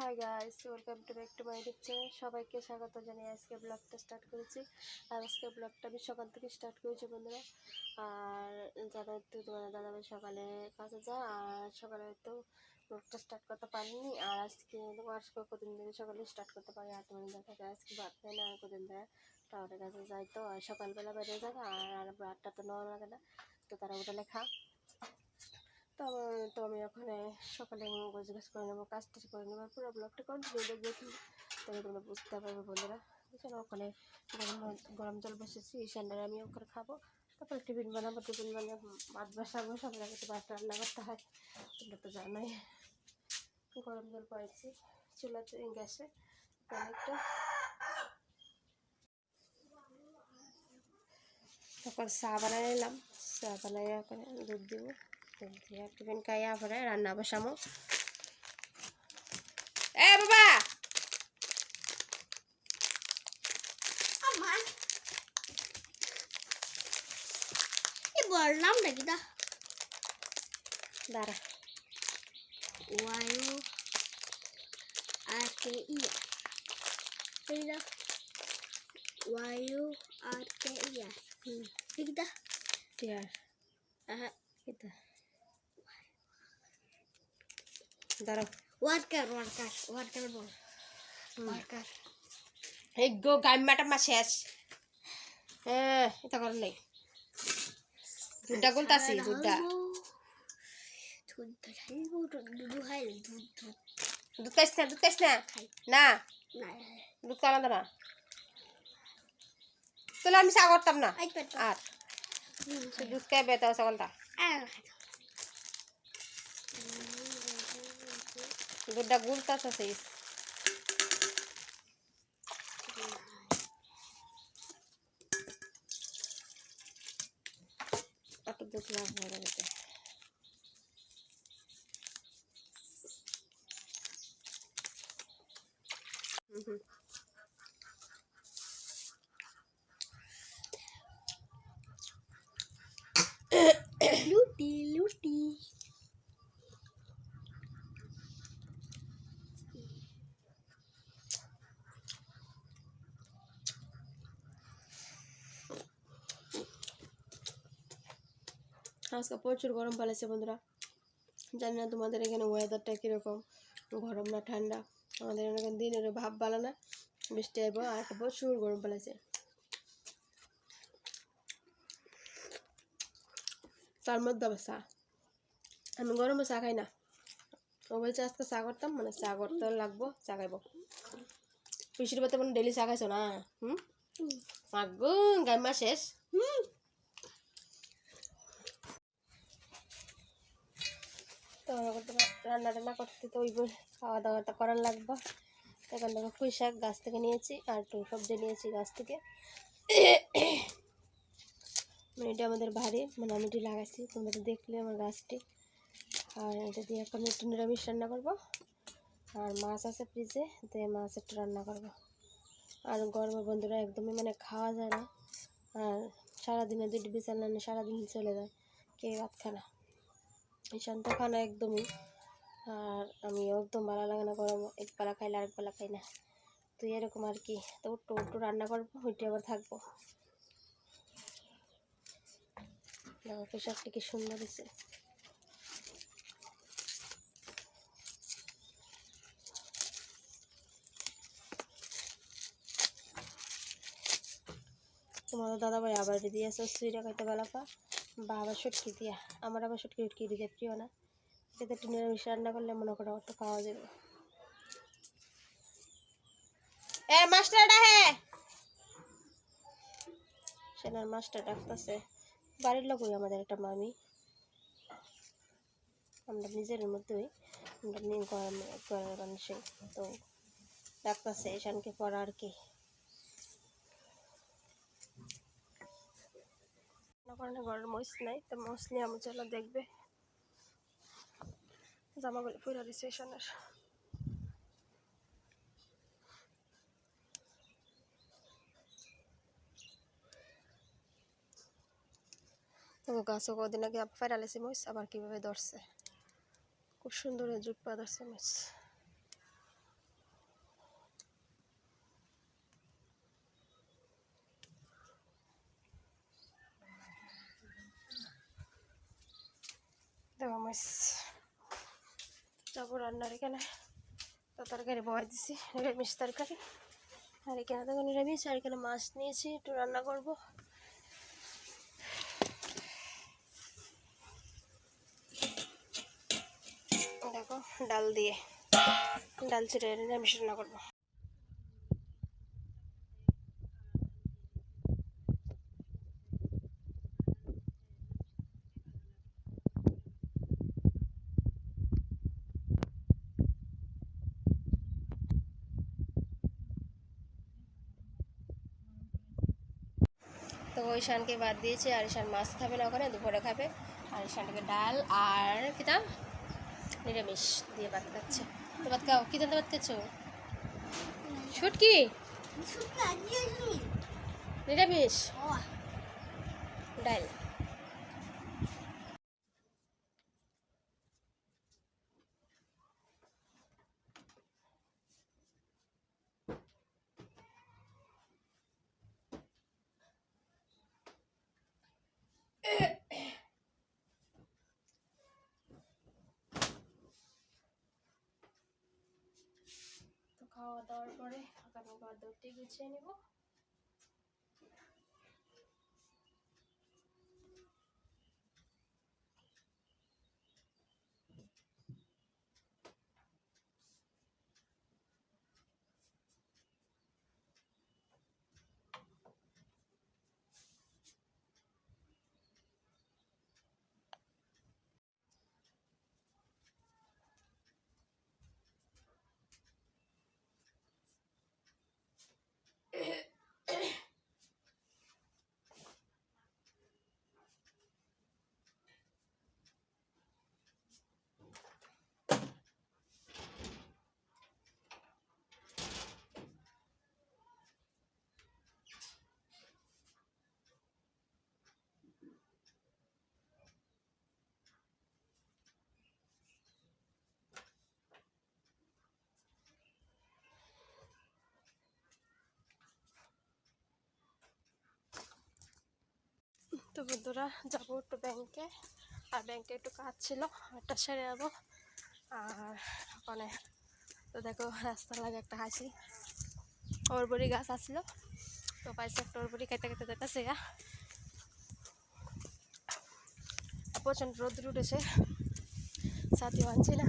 Hi guys welcome to back to my YouTube channel সবাইকে স্বাগত জানিয়ে আজকে ব্লগটা স্টার্ট করেছি। আর আজকে ব্লগটা আমি সকাল থেকে স্টার্ট করেছি বন্ধুরা। আর যারা একটু তোমাদের দাদাভাই সকালে কাজে যায়, আর সকালে তো ব্লগটা স্টার্ট করতে পারিনি, আর আজকে আজকে কদিন ধরে সকালে স্টার্ট করতে পারি, আর তোমাদের দেখা যায় আজকে ভাত খাই না, আর কদিন ধরে টাওয়ারের কাছে যাই তো, আর সকালবেলা বেরিয়ে যাবে আর আটটা তো নেওয়া লাগে না, তো তারা ওটা লেখা তো তো আমি ওখানে সকালে গোছ গাছ করে নেব, কাজ টাজ করে নেব পুরো ব্লগটা কন্টিনিউ কি তাহলে তোমরা বুঝতে পারবে বন্ধুরা। বুঝছেন ওখানে গরম গরম জল বসেছি সান্ডারে আমি ওখানে খাব। তারপরে টিফিন বানাবো টিফিন বানিয়ে ভাত বসাবো, সব আগে তো ভাত রান্না করতে হয়। তোমরা তো জানোই, গরম জল পড়েছি চুলাতে গ্যাসে। অনেকটা। তারপর চা বানাই নিলাম, চা বানাই করে দুধ দিব। টিফিন খাইয়া পরে রান্না বসামো এ বাবা আমার এই বললাম নাকি দা দাঁড়া ওয়াইও আর কে ই এই না ওয়াইও আর কে ই হুম ঠিক দা টিয়ার আহা এটা দাঁড়াও। ওয়ার্কার ওয়ার্কার ওয়ার্কার বল। ওয়ার্কার। এই গো গাইমাটা মা শেষ। হ্যাঁ এটা করার নেই। দুধটা দুধ দুধ খাইস না দুধ না? না? দুধ খাওয়া না? তাহলে আমি চা করতাম না। আর? দুধ খাই বেতাও সকালটা আর দুধটা গুলতাছে একটু দুধ লাগবে আজকে প্রচুর গরম পালাইছে বন্ধুরা। জানি না তোমাদের এখানে ওয়েদারটা কীরকম, গরম না ঠান্ডা। আমাদের এখানে দিনের ভাব ভালো না, বৃষ্টি আইব, আর প্রচুর গরম পালাইছে। তার মধ্যে আবার চা। আমি গরমে চা খাই না। ও বলছে, আজকে চা করতাম মানে চা করতে লাগবো, চা খাইবো। পিসির বাতে মানে ডেলি চা খাইছো না? হুম? মাগো গাইমা শেষ? হুম। তো রান্না টান্না করতে তো ওই খাওয়া দাওয়াটা করার লাগবে। এখন দেখো পুঁই শাক গাছ থেকে নিয়েছি আর একটু সবজি নিয়েছি গাছ থেকে। মানে এটা আমাদের বাড়ি মানে আমি এটি লাগাইছি, তোমরা তো দেখলে আমার গাছটি। আর এটা দিয়ে এখন একটু নিরামিষ রান্না করব। আর মাছ আছে ফ্রিজে, তো মাছ একটু রান্না করব। আর গরমে বন্ধুরা একদমই মানে খাওয়া যায় না। আর সারাদিনে দুটি বিছানা সারাদিন চলে যায়, কে ভাত খানা ঈশান তো খানা একদমই। আর আমি একদম ভালো লাগে না গরম, এক বেলা খাইলে আরেক বেলা খাই না। তো এরকম আর কি। তো একটু একটু রান্না করব ওইটি আবার থাকব। পোশাকটি কি সুন্দর হয়েছে। তোমার দাদা ভাই আবার দিয়েছে সুইটা খাইতে বেলা পা বা আবার শুটকি দিয়া, আমার আবার শুটকি উটকি দিতে প্রিয় না। এতে একটু নিরামিষ রান্না করলে মনে করো একটু খাওয়া যাবে। এ, মাস্টারটা হে! সেনার মাস্টার ডাকতেছে, বাড়ির লোকই আমাদের একটা মামি। আমরা নিজের মধ্যেই, আমরা নিয়ে ঘরের মানুষই, তো ডাকতেছে, ঈশানকে পড়া আর কি? কারণে ঘরের মরিচ নাই, তো মরিচ নিয়ে আমার চলো দেখবে। জামাগুলো পুরো রিসেশনের গাছও কদিন আগে ফেরালেছি মরিচ আবার কীভাবে ধরছে? খুব সুন্দর জুট পা ধরছে মরিচ নিরামিষ যাব রান্নার এখানে তরকারি বয় দিছি, নিরামিষ তরকারি। আর এখানে দেখো নিরামিষ, আর এখানে মাছ নিয়েছি, একটু রান্না করব। দেখো, ডাল দিয়ে, ডাল ছেড়ে নিরামিষ রান্না করব। তো ওই শানকে বাদ দিয়েছে আর ঈশান মাছ খাবে না ওখানে দুপুরে খাবে। আর ঈশানটাকে ডাল আর কিতা নিরামিষ দিয়ে ভাত খাচ্ছে। তো ভাত খাও। কী জানতে ভাত খাচ্ছো? ছুটকি নিরামিষ? ডাল তো খাওয়া দাওয়ার পরে ঘর দৌড়তে গুছিয়ে নেব। তো বন্ধুরা, যাব একটু ব্যাংকে আর ব্যাংকে একটু কাজ ছিল একটা সেরে যাব। আর ওখানে তো দেখো রাস্তা লাগে একটা হাসি। ওরবরি গাছ আসছিল তো পাইছে একটা ওরবরি খাইতে খাইতে যেতেছে গা। প্রচণ্ড রোদ্র উঠেছে। সাথী মানছি না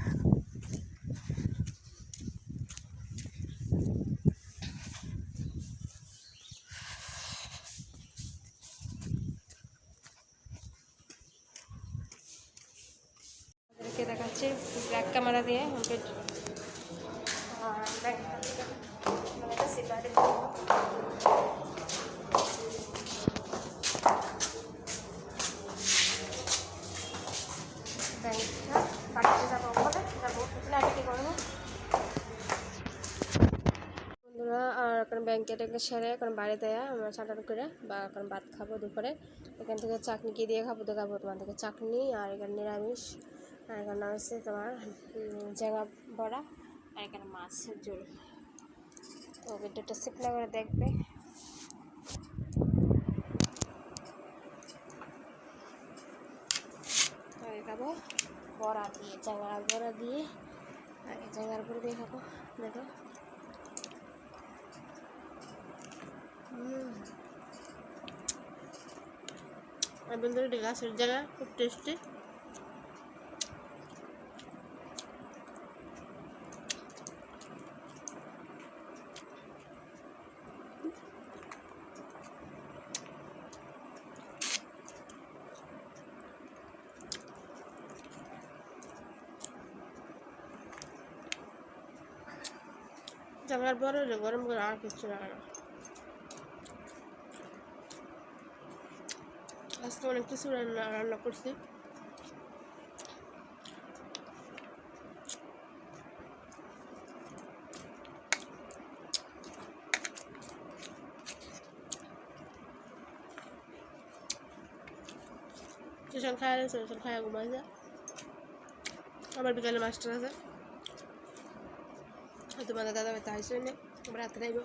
আপনাদেরকে দেখাচ্ছি ব্ল্যাক ক্যামেরা দিয়ে আমাকে আর ব্যাক মানে এটা সিপারে ব্যাংকটা পাঠিয়ে যাব বলে যাব না কি করব বন্ধুরা, আর এখন ব্যাংকে ট্যাঙ্কে সেরে এখন বাড়ি দেয়া, আমরা চাটান করে বা এখন ভাত খাব দুপুরে। এখান থেকে চাটনি কি দিয়ে খাব দেখাবো তোমার থেকে চাটনি আর এখানে নিরামিষ। আর এখানে হচ্ছে তোমার জেঙা বড়া আর এখানে মাছের ঝোল। তো ভিডিওটা সিপনা করে দেখবে। খাব বড়া দিয়ে জেঙার বড়া দিয়ে। এই জেঙার বড়া দিয়ে খাব, দেখো। বন্ধুরা গাছের জায়গা, খুব টেস্টি জামার পরে গরম করে আর কিছু লাগে না আজকে অনেক কিছু রান্না রান্না করছি টিউশন খাই আছে টিউশন খাই ঘুমাইছে আবার বিকালে মাস্টার আছে তোমাদের দাদা ভাই তাই শুনে রাত্রে রাইব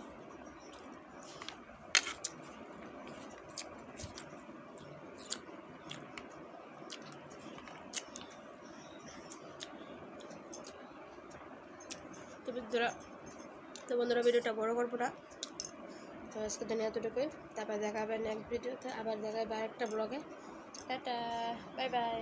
তো বন্ধুরা তো বন্ধুরা ভিডিওটা বড় করব না তো আজকে জন্য এতটুকুই। তারপরে দেখা হবে নেক্সট ভিডিওতে, আবার দেখা হবে আরেকটা ব্লগে টাটা, বাই বাই।